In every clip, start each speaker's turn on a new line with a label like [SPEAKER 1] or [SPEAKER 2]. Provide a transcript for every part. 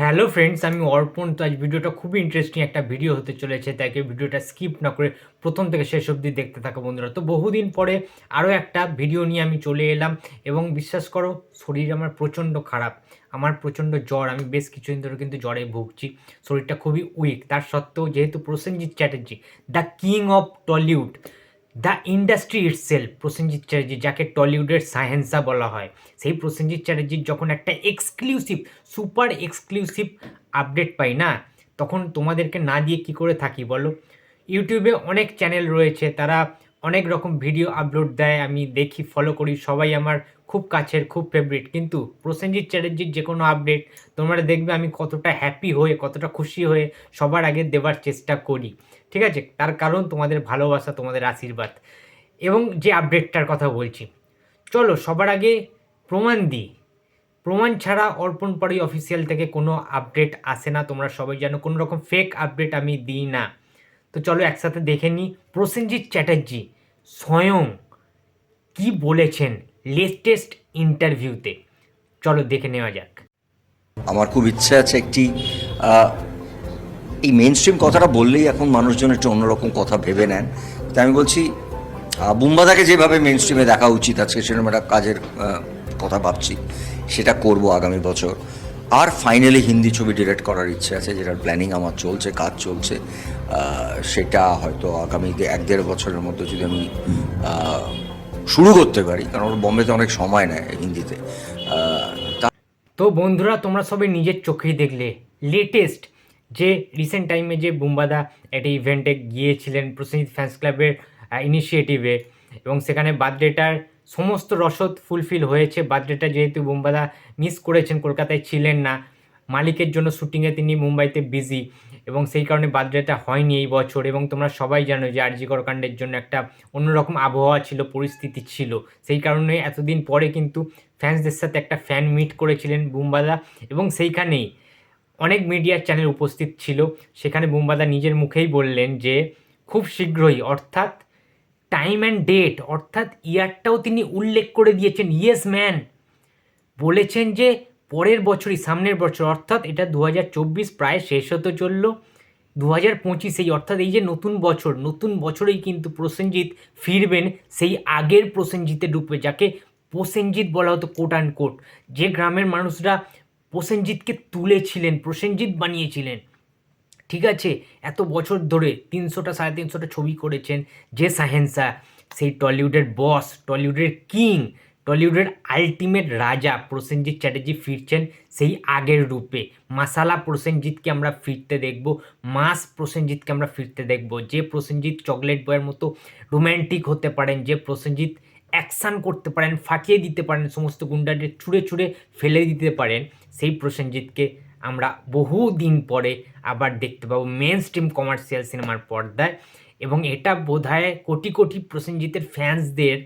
[SPEAKER 1] Hello friends, আমি অর্পণ। তো আজ ভিডিওটা খুবই ইন্টারেস্টিং একটা ভিডিও হতে চলেছে, তাই কেউ ভিডিওটা স্কিপ না করে প্রথম থেকে শেষ অবধি দেখতে থাকো বন্ধুরা। তো বহুদিন পরে আরও একটা ভিডিও নিয়ে আমি চলে এলাম এবং বিশ্বাস করো, শরীর আমার প্রচণ্ড খারাপ। আমার প্রচণ্ড জ্বর, আমি বেশ কিছুদিন ধরে কিন্তু জ্বরে ভুগছি। শরীরটা খুবই উইক তার সত্ত্বেও যেহেতু Prosenjit Chatterjee the king of Tollywood the industry itself, Prosenjit Chatterjee, যাকে টলিউডের সায়েন্সা বলা হয়। সেই প্রসেনজিৎ চ্যাটার্জির যখন একটা এক্সক্লুসিভ সুপার এক্সক্লুসিভ আপডেট পাই না, তখন তোমাদেরকে না দিয়ে কি করে থাকি বলো? ইউটিউবে অনেক চ্যানেল রয়েছে, তারা অনেক রকম ভিডিও আপলোড দেয়, আমি দেখি ফলো করি, সবাই আমার খুব কাছের, খুব ফেভারিট কিন্তু প্রসেনজিৎ চ্যাটার্জির যে কোনো আপডেট তোমরা দেখবে আমি কতটা হ্যাপি হয়ে, কতটা খুশি হয়ে সবার আগে দেওয়ার চেষ্টা করি। ঠিক আছে? তার কারণ তোমাদের ভালোবাসা, তোমাদের আশীর্বাদ। এবং যে আপডেটটার কথা বলছি, চলো সবার আগে প্রমাণ দিই। প্রমাণ ছাড়া অর্পণ পাড়ি অফিসিয়াল থেকে কোনো আপডেট আসে না। তোমরা সবাই জানো কোনো রকম ফেক আপডেট আমি দিই না। তো চলো একসাথে দেখে নিই। প্রসেনজিৎ চ্যাটার্জি স্বয়ং কি বলেছেন? লেটেস্ট ইন্টারভিউতে। চলো দেখে নেওয়া যাক।
[SPEAKER 2] আমার খুব ইচ্ছে আছে একটি এই মেন স্ট্রিম কথাটা বললেই এখন মানুষজন একটু অন্যরকম কথা ভেবে নেন। তাই আমি বলছি বুম্বাদাকে যেভাবে মেন স্ট্রিমে দেখা উচিত আজকে সেরকম একটা কাজের কথা ভাবছি, সেটা করব আগামী বছর। আর ফাইনালি হিন্দি ছবি ডিরেক্ট করার ইচ্ছে আছে, যেটার প্ল্যানিং আমার চলছে, কাজ চলছে। সেটা হয়তো আগামী এক দেড় বছরের মধ্যে যদি আমি শুরু করতে পারি, কারণ বোম্বেতে অনেক সময় নেয় হিন্দিতে। তা
[SPEAKER 1] বন্ধুরা, তোমরা সবাই নিজের চোখেই দেখলে। লেটেস্ট যে রিসেন্ট টাইমে যে বুম্বাদা একটা ইভেন্টে গিয়েছিলেন প্রসেনজিৎ ফ্যান্স ক্লাবের ইনিশিয়েটিভে এবং সেখানে বার্থডেটার সমস্ত রসদ ফুলফিল হয়েছে। বার্থডেটা যেহেতু বুম্বাদা মিস করেছেন, কলকাতায় ছিলেন না, মালিকের জন্য শুটিংয়ে তিনি মুম্বাইতে বিজি এবং সেই কারণে বার্থডেটা হয়নি এই বছর এবং তোমরা সবাই জানো যে আরজিকর করকাণ্ডের জন্য একটা অন্যরকম আবহাওয়া ছিল, পরিস্থিতি ছিল। সেই কারণে এতদিন পরে কিন্তু ফ্যান্সদের সাথে একটা ফ্যান মিট করেছিলেন বুম্বাদা এবং সেইখানেই অনেক মিডিয়ার চ্যানেল উপস্থিত ছিল। সেখানে বুম্বাদা নিজের মুখেই বললেন যে, খুব শীঘ্রই, অর্থাৎ টাইম অ্যান্ড ডেট অর্থাৎ ইয়ারটাও তিনি উল্লেখ করে দিয়েছেন। ইয়েস ম্যান বলেছেন যে পরের বছরই, সামনের বছর, অর্থাৎ এটা দু হাজার চব্বিশ প্রায় শেষ হতে চলল। দু হাজার পঁচিশেই অর্থাৎ এই যে নতুন বছর, নতুন বছরেই কিন্তু প্রসেনজিৎ ফিরবেন সেই আগের প্রসেনজিতে রূপে যাকে প্রসেনজিৎ বলা হতো কোট অ্যান্ড কোট যে গ্রামের মানুষরা প্রসেনজিৎকে তুলেছিলেন, প্রসেনজিৎ বানিয়েছিলেন। ঠিক আছে, এত বছর ধরে তিনশোটা, সাড়ে তিনশোটা ছবি করেছেন যে সাহেন্সা সেই টলিউডের বস, টলিউডের কিং টলিউডের আলটিমেট রাজা প্রসেনজিৎ চ্যাটার্জি ফিরছেন সেই আগের রূপে। মাসালা প্রসেনজিৎকে আমরা ফিরতে দেখব, মাস প্রসেনজিৎকে আমরা ফিরতে দেখব। যে প্রসেনজিৎ চকলেট বয়ের মতো রোম্যান্টিক হতে পারেন, যে প্রসেনজিৎ অ্যাকশান করতে পারেন, ফাটিয়ে দিতে পারেন, সমস্ত গুন্ডাদের ছুঁড়ে ছুঁড়ে ফেলে দিতে পারেন, সেই প্রসেনজিৎকে আমরা বহু দিন পরে আবার দেখতে পাবো মেন স্ট্রিম কমার্শিয়াল সিনেমার পর্দায়। এবং এটা বোধহয় কোটি কোটি প্রসেনজিতের ফ্যান্সদের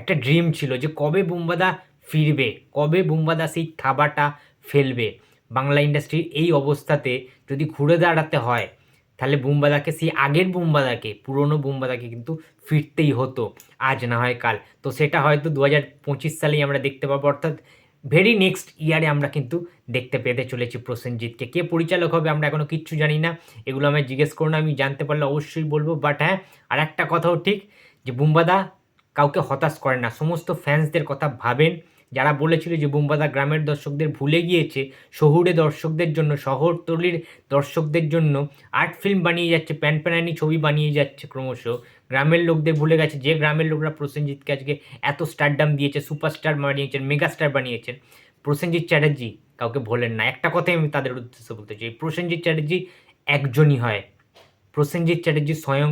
[SPEAKER 1] একটা ড্রিম ছিল যে কবে বুম্বাদা ফিরবে, কবে বুম্বাদা সেই থাবাটা ফেলবে। বাংলা ইন্ডাস্ট্রির এই অবস্থাতে যদি ঘুরে দাঁড়াতে হয়, তাহলে বুম্বাদাকে, সেই আগের বুম্বাদাকে, পুরনো বুম্বাদাকে কিন্তু ফিরতেই হতো, আজ না হয় কাল। তো সেটা হয়তো দু হাজার পঁচিশ সালেই আমরা দেখতে পাবো, অর্থাৎ ভেরি নেক্সট ইয়ারে আমরা কিন্তু দেখতে পেতে চলেছি প্রসেনজিৎকে। কে পরিচালক হবে আমরা এখনও কিচ্ছু জানি না, এগুলো আমায় জিজ্ঞেস করুন আমি জানতে পারলে অবশ্যই বলব। বাট হ্যাঁ আর একটা কথাও ঠিক, যে বুম্বাদা কাউকে হতাশ করেন না। সমস্ত ফ্যান্সদের কথা ভাবেন। যারা বলেছিল যে বুম্বাদা গ্রামের দর্শকদের ভুলে গিয়েছে, শহুরে দর্শকদের জন্য, শহরতলির দর্শকদের জন্য আর্ট ফিল্ম বানিয়ে যাচ্ছে, প্যান প্যানানি ছবি বানিয়ে যাচ্ছে ক্রমশ। গ্রামের লোকদের ভুলে গেছে, যে গ্রামের লোকরা প্রসেনজিৎকে আজকে এত স্টারডাম দিয়েছে সুপারস্টার বানিয়েছেন মেগাস্টার বানিয়েছেন, প্রসেনজিৎ চ্যাটার্জি কাউকে ভোলেন না। একটা কথাই আমি তাদের উদ্দেশ্যে বলতে চাই, প্রসেনজিৎ চ্যাটার্জি একজনই হয়। প্রসেনজিৎ চ্যাটার্জি স্বয়ং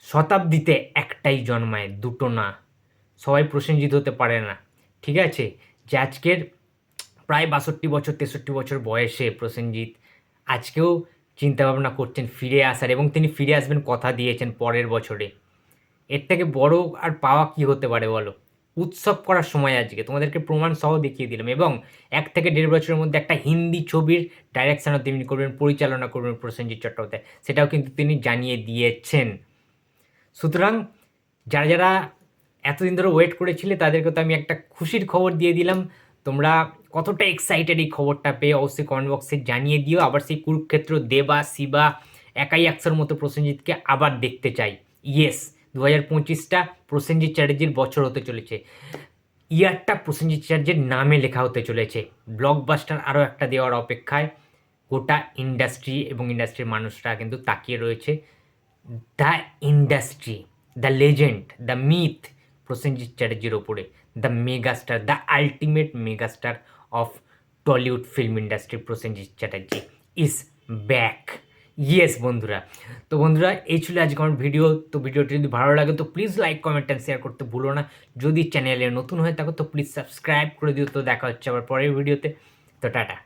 [SPEAKER 1] শতাব্দীতে একটাই জন্মায়, দুটো না। সবাই প্রসেনজিৎ হতে পারে না। ঠিক আছে? যে আজকের প্রায় বাষট্টি বছর, তেষট্টি বছর বয়সে প্রসেনজিৎ আজকেও চিন্তাভাবনা করছেন ফিরে আসার এবং তিনি ফিরে আসবেন কথা দিয়েছেন পরের বছরে। এর থেকে বড় আর পাওয়া কি হতে পারে বলো? উৎসব করার সময় আজকে। তোমাদেরকে প্রমাণ সহ দেখিয়ে দিলাম এবং এক থেকে দেড় বছরের মধ্যে একটা হিন্দি ছবির ডাইরেকশনও তিনি করবেন, পরিচালনা করবেন প্রসেনজিৎ চট্টোপাধ্যায়। সেটাও কিন্তু তিনি জানিয়ে দিয়েছেন। সুতরাং যারা যারা এতদিন ধরে ওয়েট করেছিলে, তাদেরকে তো আমি একটা খুশির খবর দিয়ে দিলাম। তোমরা কতটা এক্সাইটেড এই খবরটা পেয়ে অবশ্যই কমেন্ট বক্সে জানিয়ে দিও। আবার সেই কুরুক্ষেত্র দেবা, শিবা, একাই একশোর মতো প্রসেনজিৎকে আবার দেখতে চাই। ইয়েস দু হাজার পঁচিশটা প্রসেনজিৎ চ্যাটার্জির বছর হতে চলেছে। ইয়ারটা প্রসেনজিৎ চ্যাটার্জির নামে লেখা হতে চলেছে। ব্লকবাস্টার আরও একটা দেওয়ার অপেক্ষায় গোটা ইন্ডাস্ট্রি এবং ইন্ডাস্ট্রির মানুষরা কিন্তু তাকিয়ে রয়েছে। The industry the legend the myth Prosenjit চ্যাটার্জির ওপরে the megastar the ultimate megastar of Tollywood film industry Prosenjit Chatterjee is back yes বন্ধুরা তো বন্ধুরা এই ছিল আজকে আমার ভিডিও। তো ভিডিওটি যদি ভালো লাগে, তো please like comment and share করতে ভুলো না। যদি চ্যানেলে নতুন হয়ে থাকো, তো প্লিজ সাবস্ক্রাইব করে দিও। তো দেখা হচ্ছে আবার পরের ভিডিওতে। তো টাটা।